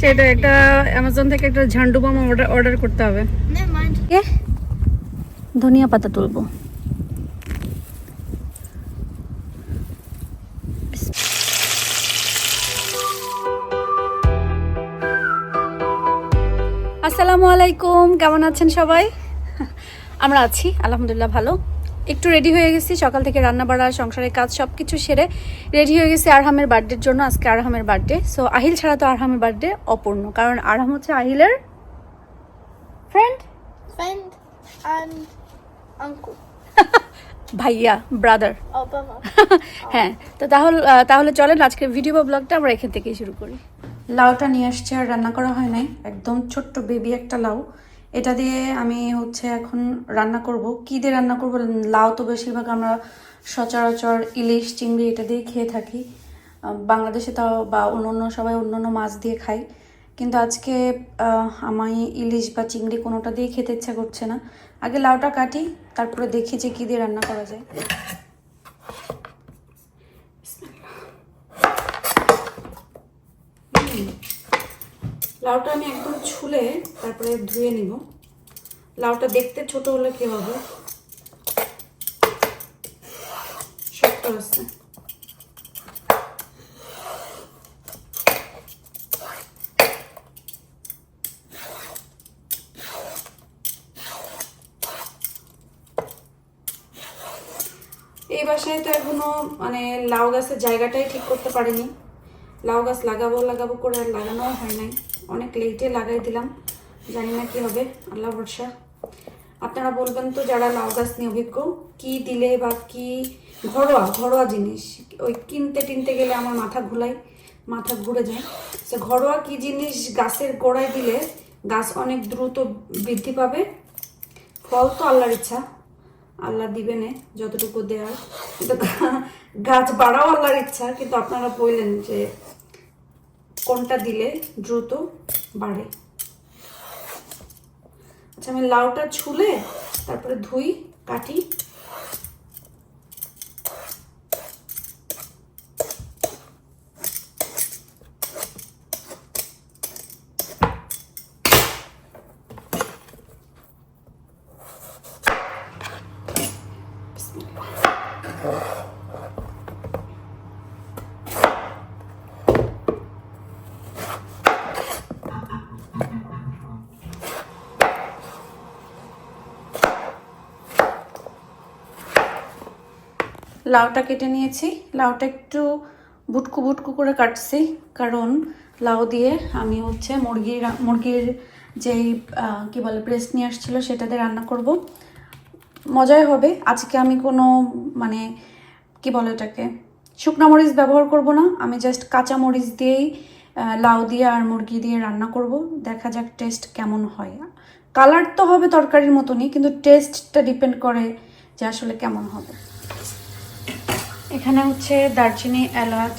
সেটা একটা অ্যামাজন থেকে একটা ঝান্ডু বাম অর্ডার অর্ডার করতে হবে। ধনিয়া পাতা তুলবো। আসসালামু আলাইকুম কেমন আছেন সবাই? আমরা আছি আলহামদুলিল্লাহ ভালো। একটু রেডি হয়ে গেছি সকাল থেকে রান্না বাড়া সংসারের কাজ সব কিছু সেরে রেডি হয়ে গেছি আরহামের বার্থডের জন্য আজকে আরহামের বার্থডে সো আহিল ছাড়া তো আরহামের বার্থডে অপূর্ণ কারণ আরহাম হচ্ছে আহিলের ফ্রেন্ড ফ্রেন্ড ভাইয়া ব্রাদার হ্যাঁ তো তাহলে তাহলে চলেন আজকে ভিডিও বা ব্লগটা আমরা এখান থেকেই শুরু করি। লাউটা নিয়ে আসছে আর রান্না করা হয় নাই। একদম ছোট্ট বেবি একটা লাউ। এটা দিয়ে আমি হচ্ছে এখন রান্না করব। কি দিয়ে রান্না করব? লাউ তো বেশিরভাগ আমরা সচরাচর ইলিশ, চিংড়ি এটা দিয়ে খেয়ে থাকি। বাংলাদেশে তাও বা অন্য অন্য সবাই অন্য অন্য মাছ দিয়ে খাই কিন্তু আজকে আমি ইলিশ বা চিংড়ি কোনোটা দিয়ে খেতে ইচ্ছা করছে না। আগে লাউটা কাটি, তারপরে দেখি যে কী দিয়ে রান্না করা যায়। লাউটা আমি একদম ছুলে তারপরে ধুয়ে নিব। লাউটা দেখতে ছোট হলে কি হবে? এই বাসায় তো এখনও মানে লাউ গাছের জায়গাটাই ঠিক করতে পারিনি। লাউ গাছ লাগাবো লাগাবো করে আর লাগানো হয় নাই। অনেক লেটে লাগাই দিলাম। জানি না কি হবে আল্লাহ ভরসা। আপনারা বলবেন তো যারা লাউ গাছ নিয়ে অভিজ্ঞ, কি দিলে বা কি ঘরোয়া ঘরোয়া জিনিস? ওই কিনতে টিনতে গেলে আমার মাথা ঘুলাই, মাথা ঘুরে যায়। সে ঘরোয়া কি জিনিস গাছের গোড়ায় দিলে গাছ অনেক দ্রুত বৃদ্ধি পাবে? ফল তো আল্লাহর ইচ্ছা। আল্লাহ দিবেনে, যতটুকু দেওয়ার কিন্তু গাছ বাড়াও আল্লাহর ইচ্ছা, কিন্তু আপনারা বললেন যে কোনটা দিলে দ্রুত বাড়ে? আচ্ছা আমি লাউটা ছুলে তারপরে ধুই কাটি। লাউটা কেটে নিয়েছি। লাউটা একটু বুটকু বুটকু করে কাটছি, কারণ লাউ দিয়ে আমি হচ্ছে মুরগির মুরগির যেই কী বলে ব্রেস্ট নিয়ে আসছিল সেটা দিয়ে রান্না করব। মজাই হবে। আজকে আমি কোনো মানে কি বলে এটাকে, শুকনো মরিচ ব্যবহার করব না। আমি জাস্ট কাঁচা মরিচ দিয়েই লাউ দিয়ে আর মুরগি দিয়ে রান্না করব। দেখা যাক টেস্ট কেমন হয়। কালার তো হবে তরকারির মতনই, কিন্তু টেস্টটা ডিপেন্ড করে যে আসলে কেমন হবে। এখানে হচ্ছে দারচিনি, এলাচ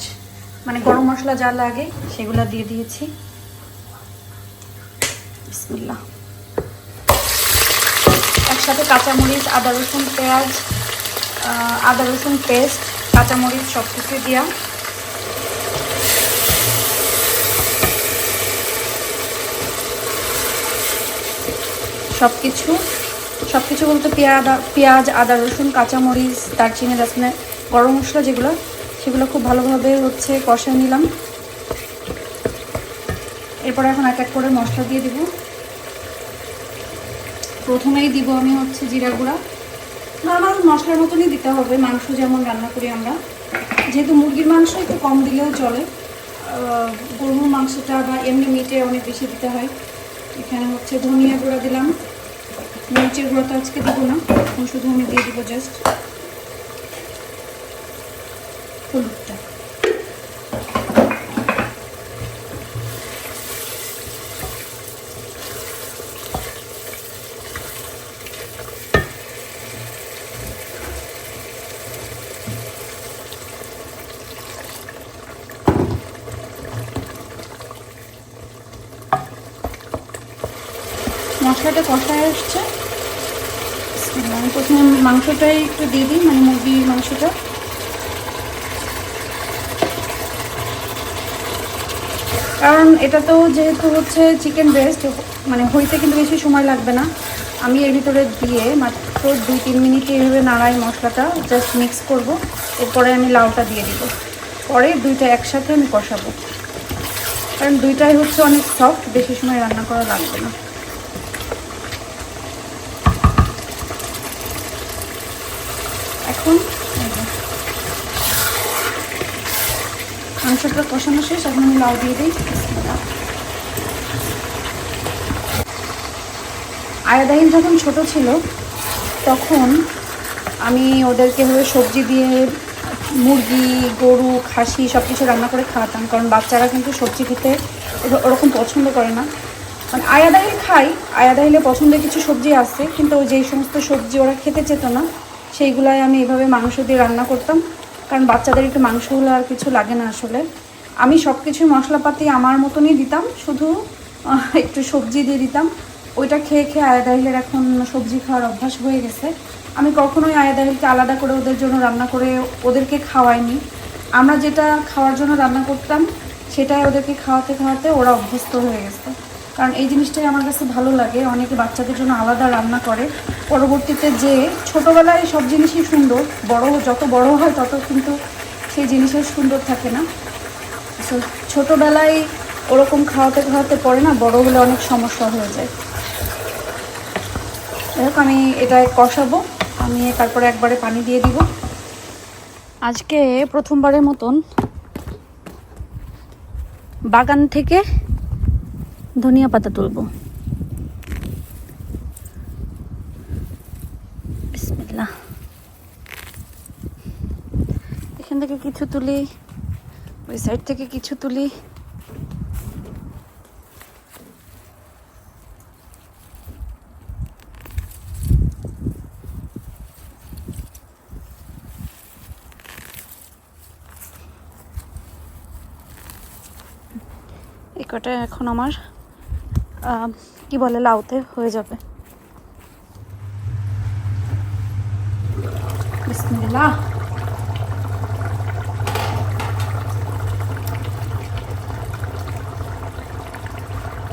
মানে গরম মশলা যা লাগে সেগুলো দিয়ে দিয়েছি। একসাথে কাঁচামরিচ, আদা রসুন, পেঁয়াজ আদা রসুন পেস্ট, কাঁচামরিচ সব কিছু দিয়া। সব কিছু সব কিছু বলতে পেঁয়াজ, আদা রসুন, কাঁচামরিচ, দারচিনি রাসনে গরম মশলা যেগুলো, সেগুলো খুব ভালোভাবে হচ্ছে কষায় নিলাম। এরপরে এখন এক এক করে মশলা দিয়ে দিব। প্রথমেই দিব আমি হচ্ছে জিরা গুঁড়া। নর্মাল মশলার মতনই দিতে হবে, মাংস যেমন রান্না করি আমরা। যেহেতু মুরগির মাংস একটু কম দিলেও চলে গরুর মাংসটা বা এমনি মিটে অনেক বেশি দিতে হয়। এখানে হচ্ছে ধনিয়া গুঁড়া দিলাম। মরিচের গুঁড়া তো আজকে দেবো না, শুধু আমি দিয়ে দিব জাস্ট মশলাটা কষায় আসছে আমি প্রথমে মাংসটাই একটু দিয়ে দিই মানে মুরগির মাংসটা। কারণ এটা তো যেহেতু হচ্ছে চিকেন ব্রেস্ট মানে হইতে কিন্তু বেশি সময় লাগবে না। আমি এর ভিতরে দিয়ে মাত্র দুই তিন মিনিট এইভাবে নাড়াই মশলাটা জাস্ট মিক্স করব। এরপরে আমি লাউটা দিয়ে দিব। পরে দুইটা একসাথে আমি কষাবো। কারণ দুইটাই হচ্ছে অনেক সফট বেশি সময় রান্না করা লাগবে না এখন এই যে, মাংসটা কষানো শেষ, এখন আমি লাউ দিয়ে দিই। আয়াদাহিন যখন ছোট ছিল, তখন আমি ওদেরকে এভাবে সবজি দিয়ে মুরগি, গরু, খাসি সব কিছু রান্না করে খাওয়াতাম, কারণ বাচ্চারা কিন্তু সবজি খেতে ওর- ওরকম পছন্দ করে না মানে আয়াদাহিল খাই আয়াদাহিলে পছন্দের কিছু সবজি আছে, কিন্তু যেই সমস্ত সবজি ওরা খেতে চেত না, সেইগুলাই আমি এভাবে মাংস দিয়ে রান্না করতাম কারণ বাচ্চাদের একটু মাংসগুলো আর কিছু লাগে না আসলে। আমি সব কিছুই মশলাপাতি আমার মতনই দিতাম, শুধু একটু সবজি দিয়ে দিতাম। ওইটা খেয়ে খেয়ে আয়াদাহিলের এখন সবজি খাওয়ার অভ্যাস হয়ে গেছে। আমি কখনোই আয়াদাহিলকে আলাদা করে ওদের জন্য রান্না করে ওদেরকে খাওয়াইনি। আমরা যেটা খাওয়ার জন্য রান্না করতাম, সেটাই ওদেরকে খাওয়াতে খাওয়াতে ওরা অভ্যস্ত হয়ে গেছে। কারণ এই জিনিসটাই আমার কাছে ভালো লাগে। অনেকে বাচ্চাদের জন্য আলাদা রান্না করে। পরবর্তীতে যে ছোটোবেলায় সব জিনিসই সুন্দর বড় যত বড় হয় তত কিন্তু সেই জিনিসের সুন্দর থাকে না। So, ছোটোবেলায় ওরকম খাওয়াতে খাওয়াতে পড়ে না বড় হলে অনেক সমস্যা হয়ে যায়। যাই আমি এটা কষাবো। আমি তারপরে একবারে পানি দিয়ে দিব। আজকে প্রথমবারের মতন বাগান থেকে ধনিয়া পাতা তুলবো। এখান থেকে কিছু তুলি, ওই সাইড থেকে কিছু তুলি। কটা এখন আমার কি বলে, লাউতে হয়ে যাবে।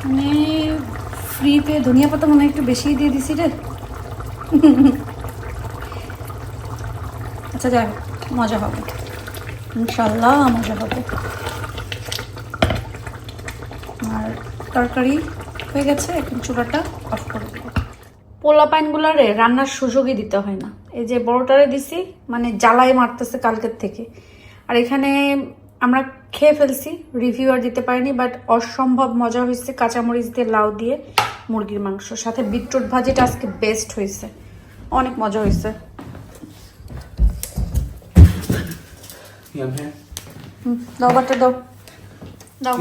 মানে ফ্রিতে ধনিয়া পাতা মনে একটু বেশি দিয়ে দিছি রে। আচ্ছা যাই মজা হবে। ইনশাল্লাহ মজা হবে। আর তরকারি? হয়ে গেছে এখন চুলাটা অফ করে দেবো। পোলা পাইনগুলারে রান্নার সুযোগই দিতে হয় না। এই যে বড়টারে দিছি মানে জ্বালাই মারতেছে কালকের থেকে। আর এখানে আমরা খেয়ে ফেলছি রিভিউ আর দিতে পারিনি বাট অসম্ভব মজা হয়েছে কাঁচামরিচ দিয়ে লাউ দিয়ে মুরগির মাংস সাথে বিটরুট ভাজিটা আজকে বেস্ট হয়েছে। অনেক মজা হয়েছে। দাও বাটা দাও। দাও।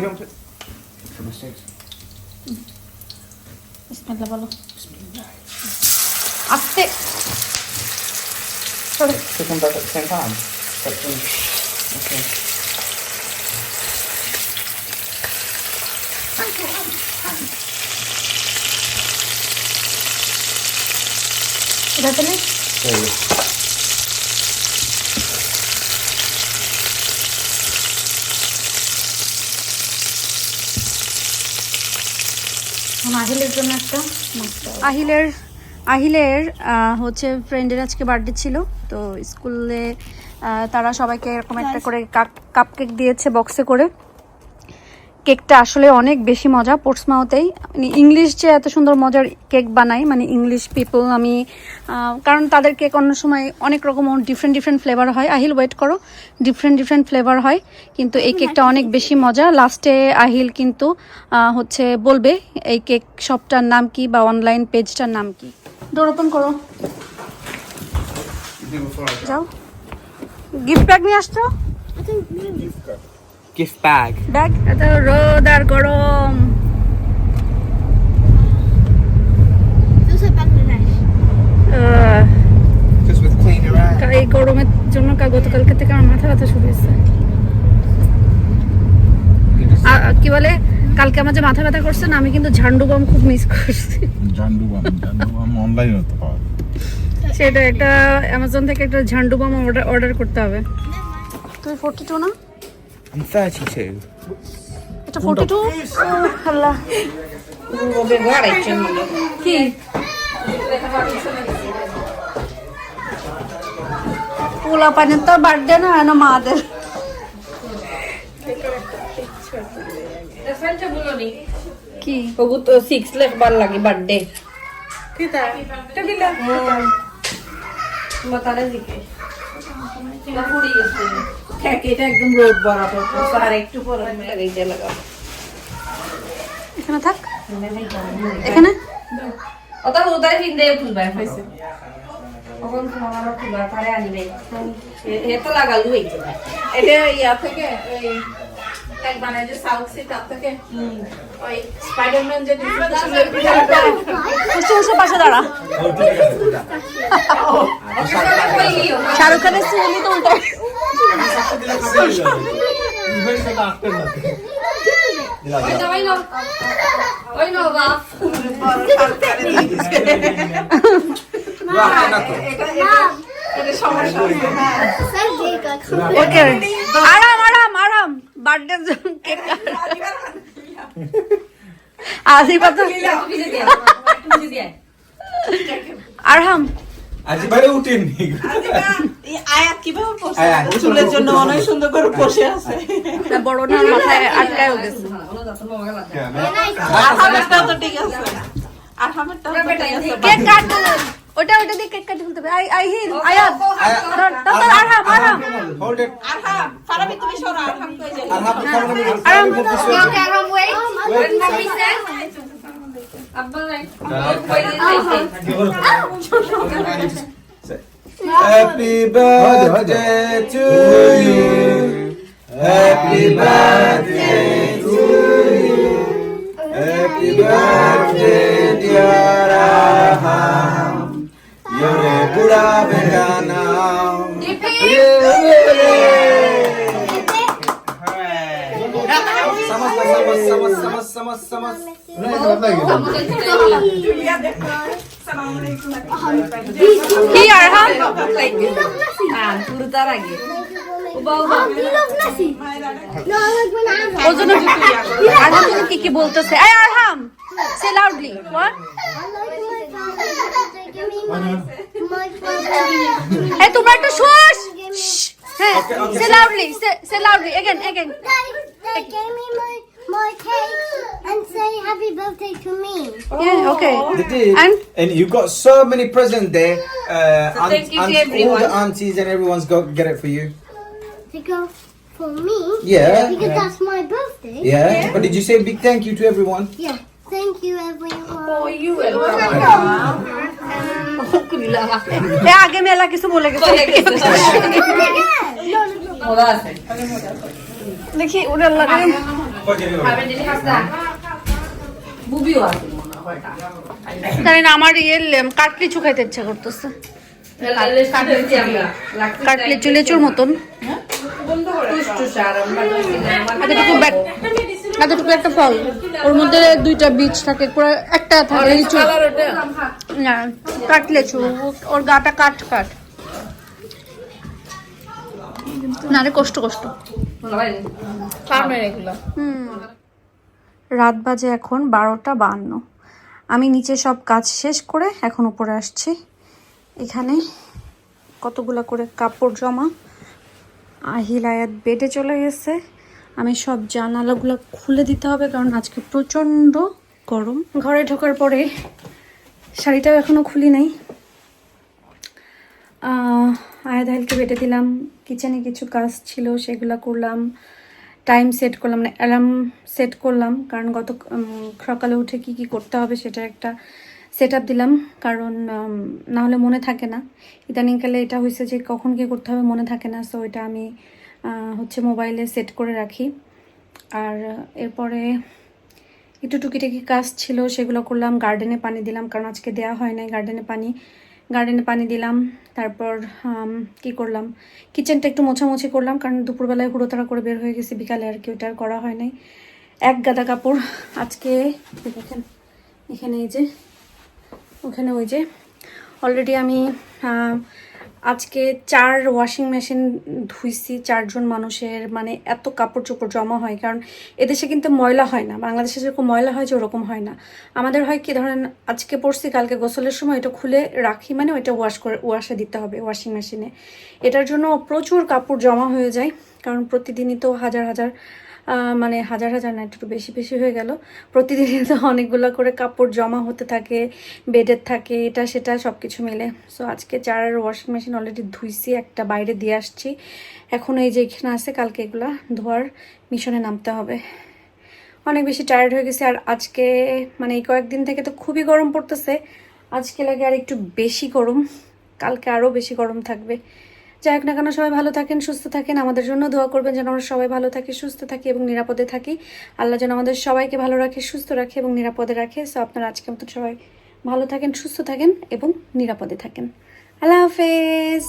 You don't put for mistakes. বিসমিল্লাহ বলো আস্তে সরে Put them both at the same time. But then, okay. এটা তাহলে There you আহিলের জন্য একটা আহিলের আহিলের হচ্ছে ফ্রেন্ডের আজকে বার্থডে ছিল তো স্কুলে তারা সবাইকে এরকম একটা করে কাপ কেক দিয়েছে বক্সে করে। কেকটা আসলে অনেক বেশি মজা পোর্টসমাউথেই মানে ইংলিশ যে এত সুন্দর মজার কেক বানাই মানে ইংলিশ পিপল আমি কারণ তাদের কেক অন্য সময় অনেক রকম ডিফারেন্ট ডিফারেন্ট ফ্লেভার হয়। আহিল ওয়েট করো ডিফারেন্ট ডিফারেন্ট ফ্লেভার হয় কিন্তু এই কেকটা অনেক বেশি মজা। লাস্টে আহিল কিন্তু হচ্ছে বলবে এই কেক শপটার নাম কি বা অনলাইন পেজটার নাম কি। ডোর ওপেন করো. যাও। গিফট ব্যাগ নিয়ে আসছো? Gift bag. ব্যাগ এত রোদ আর গরম। এই গরমের জন্য গতকালকে থেকে আমার মাথা ব্যথা শুরু হয়েছে। কি বলে? কালকে আমার যে মাথা ব্যথা করছে না আমি কিন্তু ঝান্ডু বম খুব মিস করছি। জান্ডু বাম জান্ডু বাম অনলাইন হতে পারে সেটা একটা অ্যামাজন থেকে একটা ঝান্ডু বম অর্ডার অর্ডার করতে হবে। তুই ফোরটি টু না? I'm 32. এটা 42? আল্লাহ। ওবে বাড়াইছে মনে কি? পোলা পানি তো বার্থডে না হয় না মাদের কি ওগু তো সিক্স লেখবার লাগে বার্থডে কি তা টেবিলা মতারে জিকে এটা একদম রোদ বরাবর। আর একটু লাগাবো। এখানে থাক। এখানে? ওটা ওদারে হিন্দে খুলবা হইছে ওখান তোমার খুলবা পারে আনিবে। এ তো লাগালু এই এটা ইয়া থেকে ওই যে সাউথ সি তার থেকে ওই স্পাইডারম্যান যে পাশে দাঁড়া। শাহরুখ খানের তো উল্টো ওকে আরাম বার্থডে কেক বুঝে দিয়া আরহাম আজ বাইরে আয়াত কীভাবে আয়াত, চুলের জন্য অনেক সুন্দর করে বসে আছে না বড় না মাথায় আটকায় গেছে আঠামেরটা তো ঠিক আছে আঠামেরটা তো ঠিক আছে কেক কাট ওটা ওটা দিয়ে কেক কাটি ফেলতে হবে আই আই হিল আয়াত তারপর আরহাম আরহাম হোল্ড ইট আরহাম ফারাবি তুমি সরো আরহাম কই যাবে আর হাফ কামড়ে আরাম। আব্বা নাই Happy birthday to you. Happy birthday আরহাম কি কি বলতেছে? এই আরহাম সে লাউডলি হোয়াট এই তোমরা একটু শুশ হ্যাঁ say loudly say loudly again again They gave me my, my cake and say happy birthday to me. Yeah, okay. They did. And And you got so many presents there. Uh, aunt- thank you to aunt- all everyone. the aunties and everyone's got get it for you. To go for me. Yeah. Because that's my birthday. Yeah. But did you say a big thank you to everyone? Yeah. Thank you, everyone. এ আগে মেলা কিছু বলে গেছে ওরা আছে দেখি ওরা লাগে আমার ইয়ে খাইতে ইচ্ছা করতেছে। লেচুর মতন। এতটুকু একটা ফল। ওর মধ্যে দুইটা বীজ থাকে পুরো একটা থাকে লিচু। না কাটলেচু। ওর গাটা কাট কাট। না রে কষ্ট কষ্ট। রাত বাজে এখন বারোটা বান্ন। আমি নিচে সব কাজ শেষ করে এখন উপরে আসছি। এখানে কতগুলো করে কাপড় জমা। আহিল আয়াত বেডে চলে গেছে। আমি সব জানালাগুলো খুলে দিতে হবে কারণ আজকে প্রচণ্ড গরম। ঘরে ঢোকার পরে শাড়িটাও এখনও খুলি নাই। আয়াত আহিলকে বেটে দিলাম। কিচেনে কিছু কাজ ছিল, সেগুলো করলাম। টাইম সেট করলাম মানে অ্যালার্ম সেট করলাম, কারণ গত সকালে উঠে কি কি করতে হবে সেটা একটা সেট আপ দিলাম। কারণ না হলে মনে থাকে না। ইদানিংকালে এটা হয়েছে যে কখন কি করতে হবে মনে থাকে না সো এটা আমি হচ্ছে মোবাইলে সেট করে রাখি। আর এরপরে একটু টুকিটাকি কাজ ছিল, সেগুলো করলাম। গার্ডেনে পানি দিলাম, কারণ আজকে দেওয়া হয় নাই গার্ডেনে পানি। গার্ডেনে পানি দিলাম, তারপর কি করলাম? কিচেনটা একটু মোছামুছি করলাম, কারণ দুপুরবেলায় হুড়োতাড়া করে বের হয়ে গেছি, বিকালে আর কি ওটা আর করা হয় নাই। এক গাদা কাপড় আজকে দেখেন, এখানে এই যে, ওখানে ওই যে অলরেডি আমি আজকে চার ওয়াশিং মেশিন ধুইছি চারজন মানুষের মানে এত কাপড় চোপড় জমা হয়, কারণ এদেশে কিন্তু ময়লা হয় না। বাংলাদেশে যেরকম ময়লা হয় যে ওরকম হয় না। আমাদের হয় কি, ধরেন আজকে পড়ছি, কালকে গোসলের সময় এটা খুলে রাখি মানে ওইটা ওয়াশ করে ওয়াশে দিতে হবে ওয়াশিং মেশিনে এটার জন্য প্রচুর কাপড় জমা হয়ে যায়, কারণ প্রতিদিনই তো হাজার হাজার মানে হাজার হাজার না, একটু বেশি বেশি হয়ে গেল। প্রতিদিনই তো অনেকগুলো করে কাপড় জমা হতে থাকে, বেডের থাকে, এটা, সেটা সব কিছু মিলে। সো আজকে চার ওয়াশিং মেশিন অলরেডি ধুইছি, একটা বাইরে দিয়ে আসছি। এখন এই যে এখানে আছে, কালকে এগুলা ধোয়ার মিশনে নামতে হবে। অনেক বেশি টায়ার্ড হয়ে গেছে, আর আজকে মানে এই কয়েকদিন থেকে তো খুবই গরম পড়তেছে। আজকে লাগে আর একটু বেশি গরম, কালকে আরও বেশি গরম থাকবে। যাই হোক না কেন সবাই ভালো থাকেন, সুস্থ থাকেন। আমাদের জন্য দোয়া করবেন যেন আমরা সবাই ভালো থাকি, সুস্থ থাকি এবং নিরাপদে থাকি। আল্লাহ যেন আমাদের সবাইকে ভালো রাখে, সুস্থ রাখে এবং নিরাপদে রাখে। সো আপনারা আজকে মতো সবাই ভালো থাকেন, সুস্থ থাকেন এবং নিরাপদে থাকেন। আল্লাহ হাফেজ।